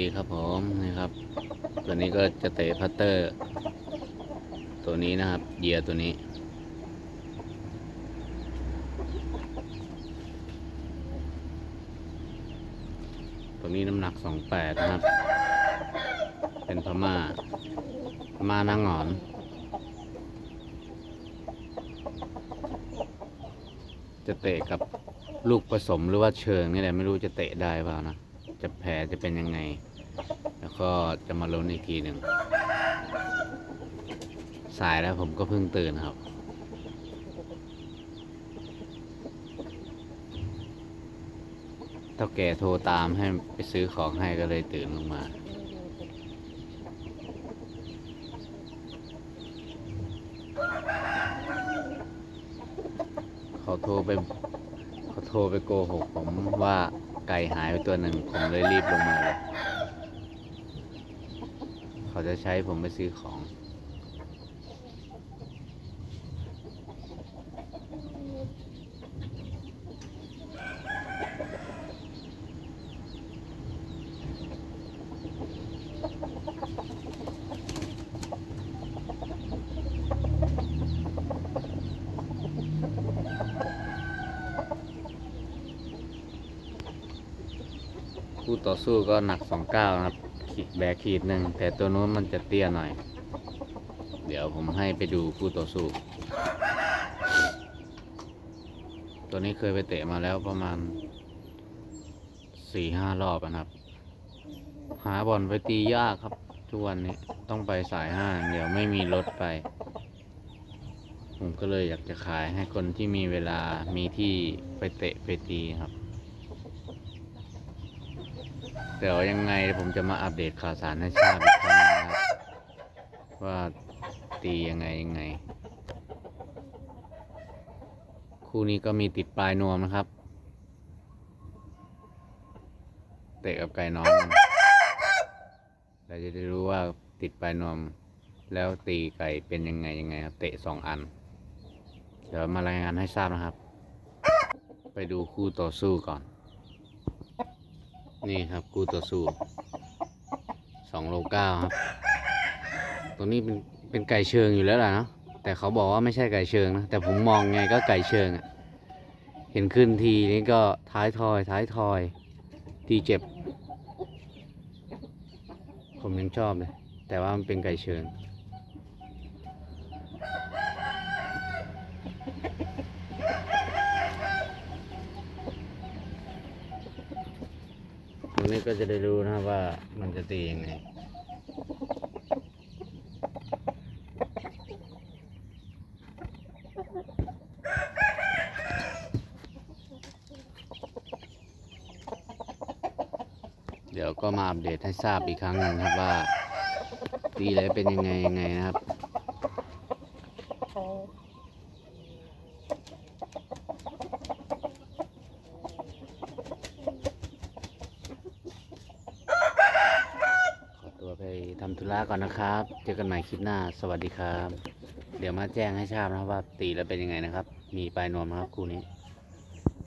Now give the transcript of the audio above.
ดีครับผมนี่ครับ ตัวนี้ก็จะเตะพัตเตอร์ ตัวนี้นะครับเหยียตัวนี้ ตัวนี้น้ำหนัก28นะครับ เป็นพม่าพม่านางหงอนจะเตะกับลูกผสมหรือว่าเชิงนี่แหละไม่รู้จะเตะได้เปล่านะ จะแผลจะเป็นยังไง แล้วก็จะมาลุ้นอีกทีหนึ่ง สายแล้วผมก็เพิ่งตื่นครับ เท่าแก่โทรตามให้ไปซื้อของให้ก็เลยตื่นลงมาเขาโทรไปเขาโทรไปโกหกผมว่า ไก่หายไปตัวหนึ่งผมเลยรีบลงมาเลย เขาจะใช้ผมไปซื้อของ คู่ต่อสู้ก็หนักสองเก้าครับ แบกขีดหนึ่งแต่ตัวนู้นมันจะเตี้ยหน่อย เดี๋ยวผมให้ไปดูคู่ต่อสู้ ตัวนี้เคยไปเตะมาแล้วประมาณสี่ห้ารอบนะครับ หาบอลไปตียากครับ ทุกวันนี้ต้องไปสายห้างเดี๋ยวไม่มีรถไป ผมก็เลยอยากจะขายให้คนที่มีเวลามีที่ไปเตะไปตีครับ เดี๋ยวยังไงผมจะมาอัปเดตข่าวสารให้ทราบอีกครั้งนะครับว่าตียังไงยังไง คู่นี้ก็มีติดปลายนวมนะครับ เตะกับไก่น้องเราจะได้รู้ว่าติดปลายนวม แล้วตีไก่เป็นยังไงยังไงครับเตะสองอัน เดี๋ยวมารายงานให้ทราบนะครับ ไปดูคู่ต่อสู้ก่อน นี่ครับคู่ต่อสู้สองโลเก้าครับ ตัวนี้เป็นเป็นไก่เชิงอยู่แล้วล่ะเนาะแต่เขาบอกว่าไม่ใช่ไก่เชิงนะ แต่ผมมองไงก็ไก่เชิงอะเห็นขึ้นทีนี้ก็ท้ายทอย ท้ายทอย ทีเจ็บ ผมยังชอบเลย แต่ว่ามันเป็นไก่เชิง ตรงนี้ ก็จะได้รู้นะครับว่ามันจะตียังไงเดี๋ยวก็มาอัปเดตให้ทราบอีกครั้งหนึ่งครับว่า ตีแล้วเป็นยังไงยังไงนะครับ ขอตัวไปทำธุระก่อนนะครับ เจอกันใหม่คลิปหน้า สวัสดีครับ เดี๋ยวมาแจ้งให้ทราบนะครับว่าตีแล้วเป็นยังไงนะครับ มีปลายนวมครับคู่นี้